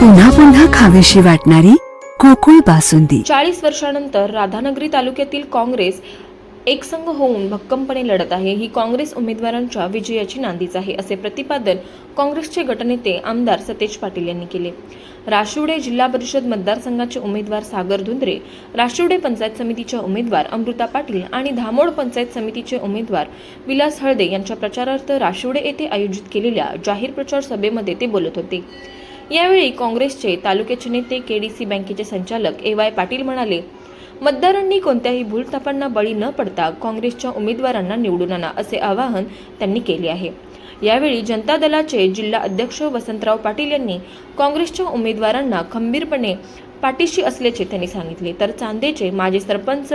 पुन्हा पुन्हा खावीशी वाटणारी कोकुळ बासुंदी. चाळीस वर्षानंतर राधानगरी तालुक्यातील काँग्रेस एकसंघ होऊन भक्कमपणे लढत आहे. ही काँग्रेस उमेदवारांच्या विजयाची नांदीच आहे असे प्रतिपादन काँग्रेसचे गटनेते आमदार सतेज पाटील यांनी केले. राशिवडे जिल्हा परिषद मतदारसंघाचे उमेदवार सागर धुंद्रे राशिवडे पंचायत समितीच्या उमेदवार अमृता पाटील आणि धामोड पंचायत समितीचे उमेदवार विलास हळदे यांच्या प्रचारार्थ राशिवडे येथे आयोजित केलेल्या जाहीर प्रचार सभेमध्ये ते बोलत होते. यावेळी काँग्रेसचे तालुक्याचे नेते केडीसी बँकेचे संचालक ए वाय पाटील म्हणाले मतदारांनी कोणत्याही भूलथापांना बळी न पडता काँग्रेसच्या उमेदवारांना निवडून आणा असे आवाहन त्यांनी केले आहे. यावेळी जनता दलाचे जिल्हा अध्यक्ष वसंतराव पाटील यांनी काँग्रेसच्या उमेदवारांना खंबीरपणे पाठीशी असल्याचे त्यांनी सांगितले. तर चांदेचे माजी सरपंच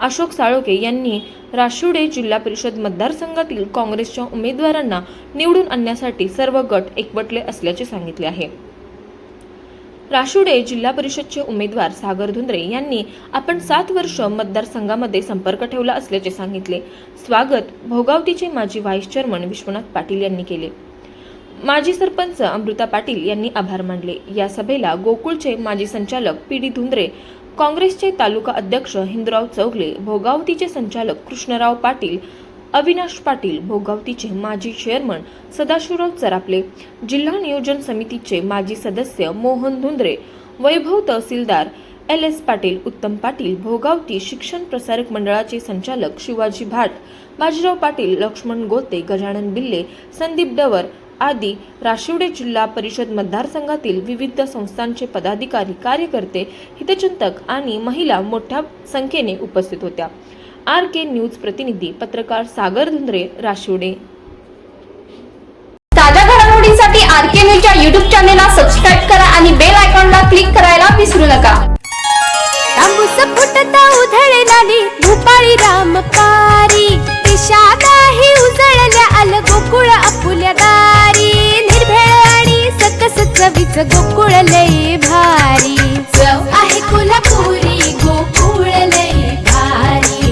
अशोक साळोके यांनी राशिवडे जिल्हा परिषद मतदारसंघातील काँग्रेसच्या उमेदवारांना निवडून आणण्यासाठी सर्व गट एकवटले असल्याचे सांगितले आहे. राशुडे जिल्हा परिषदचे उमेदवार सागर धुंद्रे यांनी आपण सात वर्ष मतदारसंघामध्ये संपर्क ठेवला असल्याचे सांगितले. स्वागत भोगावतीचे माजी व्हाईस चेअरमन विश्वनाथ पाटील यांनी केले. माजी सरपंच अमृता पाटील यांनी आभार मानले. या सभेला गोकुळचे माजी संचालक पी डी धुंद्रे काँग्रेसचे तालुका अध्यक्ष हिंदुराव चौगले भोगावतीचे संचालक कृष्णराव पाटील अविनाश पाटील भोगावतीचे माजी चेअरमन सदाशिवराव चरापले जिल्हा नियोजन समितीचे माजी सदस्य मोहन धुंद्रे वैभव तहसीलदार एल एस पाटील उत्तम पाटील भोगावती शिक्षण प्रसारक मंडळाचे संचालक शिवाजी भाट बाजीराव पाटील लक्ष्मण गोते गजानन बिल्ले संदीप डवर आदी राशिवडे जिल्हा परिषद मतदारसंघातील विविध संस्थांचे पदाधिकारी कार्यकर्ते हितचिंतक आणि महिला मोठ्या संख्येने उपस्थित होत्या. आर के न्यूज प्रतिनिधी पत्रकार सागर धुंद्रे राशिवडे. ताज्या घडामोडींसाठी आर के न्यूजच्या युट्यूब चॅनेलला सबस्क्राईब करा आणि बेल आयकॉनला क्लिक करायला विसरू नका. तांबूस फुटता भूपाळी उजळल्या आल गोकुळ आपुल्या दारी. निर्भेळ आणि सकस चवीच गोकुळ